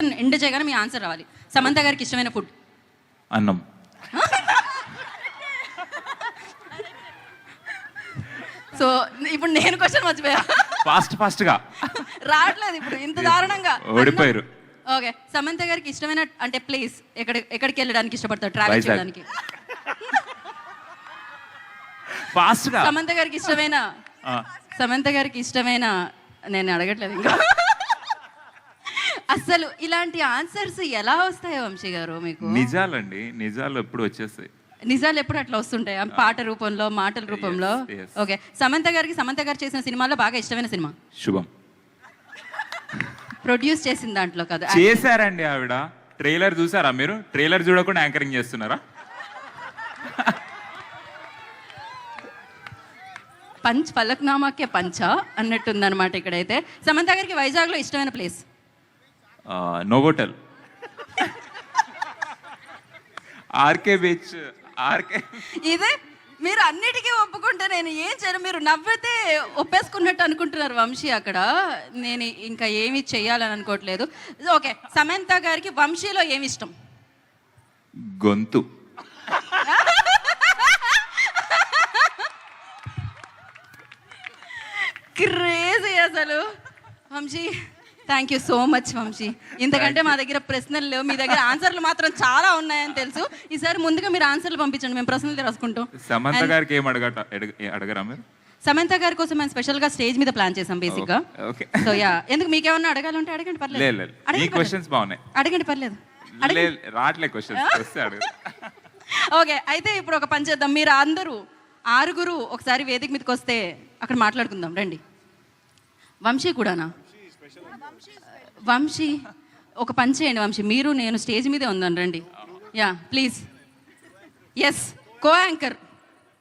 End చేయగానే మీ answer రావాలి. సమంత గారికి ఇష్టమైన ఫుడ్ అన్నం. సో ఇప్పుడు నేను క్వశ్చన్ మర్చిపోయా? ఫాస్ట్ ఫాస్ట్గా. రావట్లేదు ఇప్పుడు ఇంత దారుణంగా. ఓడిపోయారు. ఓకే సమంత గారికి ఇష్టమైన అంటే ప్లేస్ ఎక్కడ ఎక్కడికి వెళ్ళడానికి ఇష్టపడతారు? ట్రావెల్. చేయడానికి. ఫాస్ట్గా. సమంత గారికి ఇష్టమైన సమంత గారికి ఇష్టమైన నేను అడగట్లేదు ఇంకా. అసలు ఇలాంటి ఆన్సర్స్ ఎలా వస్తాయో వంశీ గారు మీకు? నిజాలండి నిజాలు ఎప్పుడు వచ్చేస్తాయి. నిజాలు ఎప్పుడు అట్లా వస్తుంటాయి? పాట రూపంలో మాటల రూపంలో. ఓకే. సమంత గారికి సమంత గారు చేసిన సినిమాలో బాగా ఇష్టమైన సినిమా? శుభం. ప్రొడ్యూస్ చేసిన దాంట్లో కదా. చేశారండి ఆవిడ. ట్రైలర్ చూసారా మీరు? ట్రైలర్ చూడకుండా యాంకరింగ్ చేస్తున్నారా? పంచ్ పలక్నామాకే పంచ అన్నట్టుందన్నమాట ఇక్కడైతే. సమంత గారికి వైజాగ్లో ఇష్టమైన place? Novotel RK beach RK ఇదే మీరు అన్నిటికీ ఒప్పుకుంటే నేను ఏం చేయను మీరు నవ్వితే ఒప్పేసుకున్నట్టు అనుకుంటున్నారు వంశీ అక్కడ. నేను ఇంకా ఏమి చెయ్యాలని అనుకోవట్లేదు. ఓకే సమంత గారికి వంశీలో ఏమి ఇష్టం? గొంతు. క్రేజీ అసలు. Vamsi thank you so much Vamsi ఇంతకంటే మా దగ్గర ప్రశ్నలు లేవు. మీ దగ్గర ఆన్సర్లు మాత్రం చాలా ఉన్నాయని తెలుసు. ఈసారి ముందుగా మీరు ఆన్సర్లు పంపించండి. మేము ప్రశ్నలు రాసుకుంటాం. సమంత గారికి ఏం అడగట అడగరా మీరు? సమంత గారి కోసం మేము స్పెషల్గా స్టేజ్ మీద ప్లాన్ చేసాం బేసిక్గా ఓకే. సో యా ఎందుకు మీకేమన్నా అడగాలంటే అడగండి పర్లేదు. అడగండి. క్వశ్చన్స్ బాగున్నాయి. అడగండి పర్లేదు. లేదు రావట్లే క్వశ్చన్స్ ఓకే. అయితే ఇప్పుడు ఒక పని చేద్దాం. మీరు అందరూ ఆరుగురు ఒకసారి వేదిక మీదకి వస్తే అక్కడ మాట్లాడుకుందాం. రండి. వంశీ కూడానా? వంశీ ఒక పని చేయండి వంశీ. మీరు నేను స్టేజ్ మీదే ఉందాను రండి. Yeah please. Yes co anchor